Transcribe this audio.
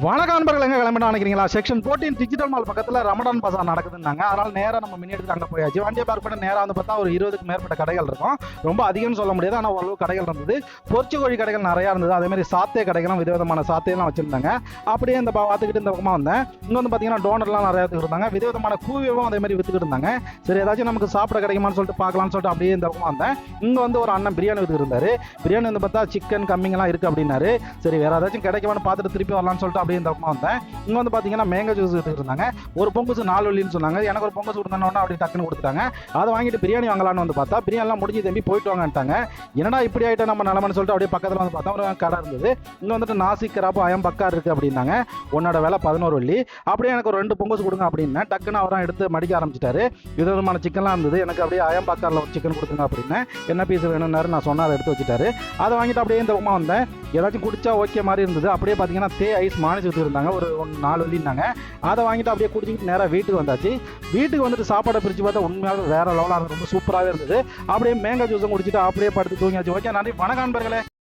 வணக்கம் நண்பர்கள் எங்க கிளம்பிட்டு நினைக்கிறீங்களா? செக்ஷன் 14 டிஜிட்டல் மால் பக்கத்துல ரமடான் பசார் நடக்குதுன்னாங்க. அதனால நேரா நம்ம மினி எடுத்து அங்க போயாச்சு. வண்டியை பார்க் பண்ண நேரா வந்து பார்த்தா ஒரு இருபதுக்கு மேற்பட்ட கடைகள் இருக்கும். ரொம்ப அதிகம்னு சொல்ல முடியாது ஆனா ஓரளவு கடைகள் இருந்தது. பொறிச்சு கோழி கடைகள் நிறைய இருந்தது. அதே மாதிரி சாத்தே கடைகளும் விதவிதமான சாத்தையெல்லாம் வச்சிருந்தாங்க. அப்படியே இந்த பா- பார்த்துக்கிட்டு இந்த பக்கமா வந்தேன். இங்க வந்து பாத்தீங்கன்னா டோனர்லாம் நிறைய இருந்தாங்க. விதவிதமான கூவியவும் அதே மாதிரி வித்துக்கிட்டு இருந்தாங்க. சரி ஏதாச்சும் நமக்கு சாப்பிட கிடைக்குமான்னு சொல்லிட்டு பார்க்கலாம்னு சொல்லிட்டு அப்படியே இந்த பக்கமா வந்தேன். இங்க வந்து ஒரு அண்ணன் பிரியாணி வித்துக்கிட்டு இருந்தாரு. பிரியாணி வந்து பார்த்தா சிக்கன் கம்மிங்கெல்லாம் இருக்கு அப்படின்னாரு. சரி வேற ஏதாச்சும் கிடைக்குமான்னு பார்த்துட்டு திருப்பி வரலாம்னு சொல்லிட்டு அப்படியே இந்த பக்கமா வந்தேன். இங்கே வந்து பார்த்தீங்கன்னா மேங்கோ ஜூஸ் எடுத்துருந்தாங்க இருந்தாங்க. ஒரு பொங்கல் நாலு வள்ளின்னு சொன்னாங்க. எனக்கு ஒரு பொங்கல் கொடுத்தோன்னா அப்படி டக்குன்னு கொடுத்துட்டாங்க. அதை வாங்கிட்டு பிரியாணி வாங்கலாம்னு வந்து பார்த்தா பிரியாணிலாம் முடிஞ்சு தம்பி போயிட்டு வாங்கன்ட்டாங்க. என்னடா இப்படி ஆயிட்டு நம்ம நிலமன்னு சொல்லிட்டு அப்படியே பக்கத்தில் வந்து பார்த்தா ஒரு கடை இருந்தது. இங்கே வந்துட்டு நாசிக் கராப்பு அயம் பக்கா இருக்கு அப்படின்னாங்க. உன்னோட வேலை பதினோரு வள்ளி. அப்படியே எனக்கு ஒரு ரெண்டு பொங்கல் கொடுங்க அப்படின்னா டக்குன்னு அவரான் எடுத்து மடிக்க ஆரம்பிச்சிட்டாரு. விதவிதமான சிக்கன்லாம் இருந்தது. எனக்கு அப்படியே அயம் பக்காரில் ஒரு சிக்கன் கொடுத்துங்க அப்படின்னு என்ன பீஸ் வேணும்னாரு நான் சொன்னால் அதை எடுத்து வச்சுட்டாரு. அதை வாங்கிட்டு அப்படியே இந்த பக்கமாக வந்தேன். ஏதாச்சும் குடிச்சா ஓகே மாதிரி இருந்தது. அப்படியே பார்த்தீங்கன்னா தே ஐஸ் மானிச்சு இருந்தாங்க. ஒரு ஒன்று நாலு வள்ளினாங்க அதை வாங்கிட்டு அப்படியே குடிச்சிட்டு நேராக வீட்டுக்கு வந்தாச்சு. வீட்டுக்கு வந்துட்டு சாப்பாடை பிரித்து பார்த்தா உண்மையாக வேறு லெவலாக இருந்தது. ரொம்ப சூப்பராகவே இருந்தது. அப்படியே மேங்காய் ஜூஸும் குடிச்சிட்டு அப்படியே படுத்து தூங்கியாச்சு. ஓகே நன்றி. வணக்கம் நண்பர்களே.